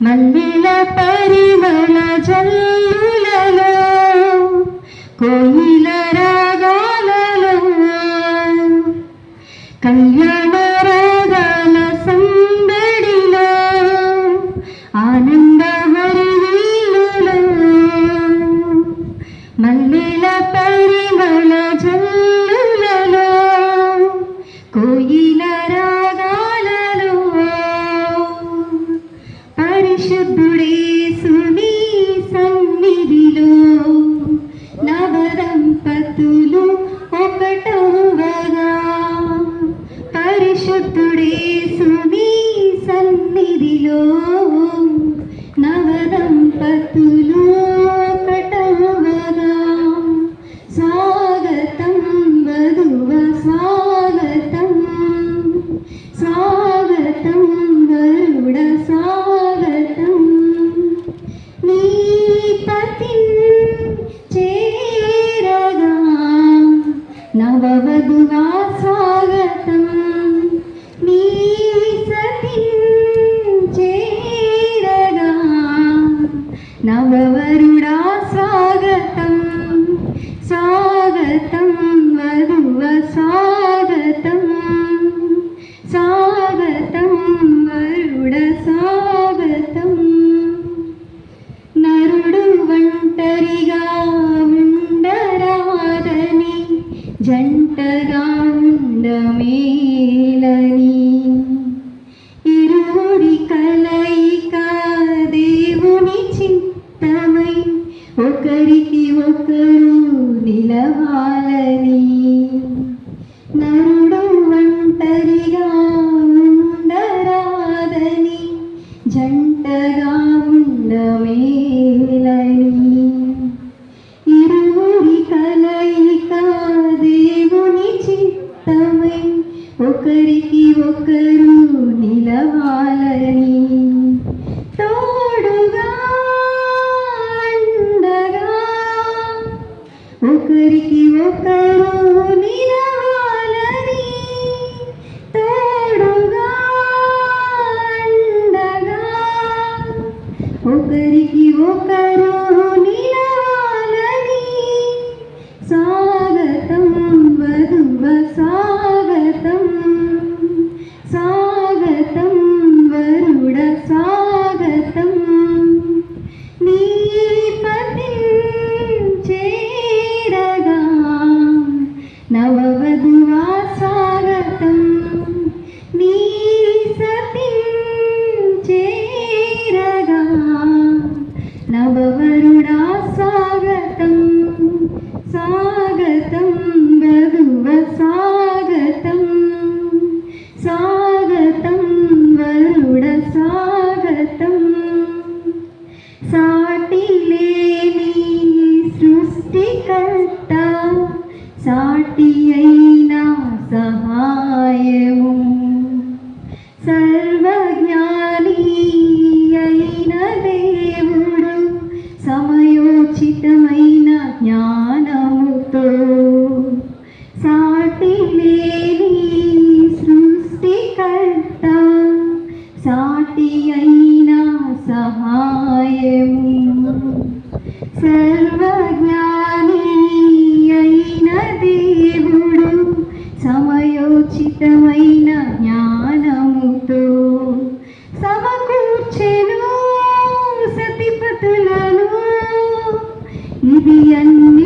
మల్లెల పరిమళ జల్లులలో కోయిల రాగాలలో కళ్యాణ రాగాల సంబడిలో ఆనంద హరిలో మల్లెల పరిమళ జల్లు పరిశుద్ధుడేసుని సన్నిధిలో నవదంపతులు ఒకటవగా. పరిశుద్ధుడేసుని సన్నిధిలో నవదంపతులు మధునా స్వాగతం. మీ సతి జంటగాండమేలని. ఇరువురి కలయిక దేవుని చిత్తమై ఒకరికి ఒకరు నిలవాలని. Pero సహాయము. సర్వజ్ఞాని అయిన దేవుడు సమయోచితమైన జ్ఞానముతో సమకూర్చెను సతిపతులను. ఇది అన్ని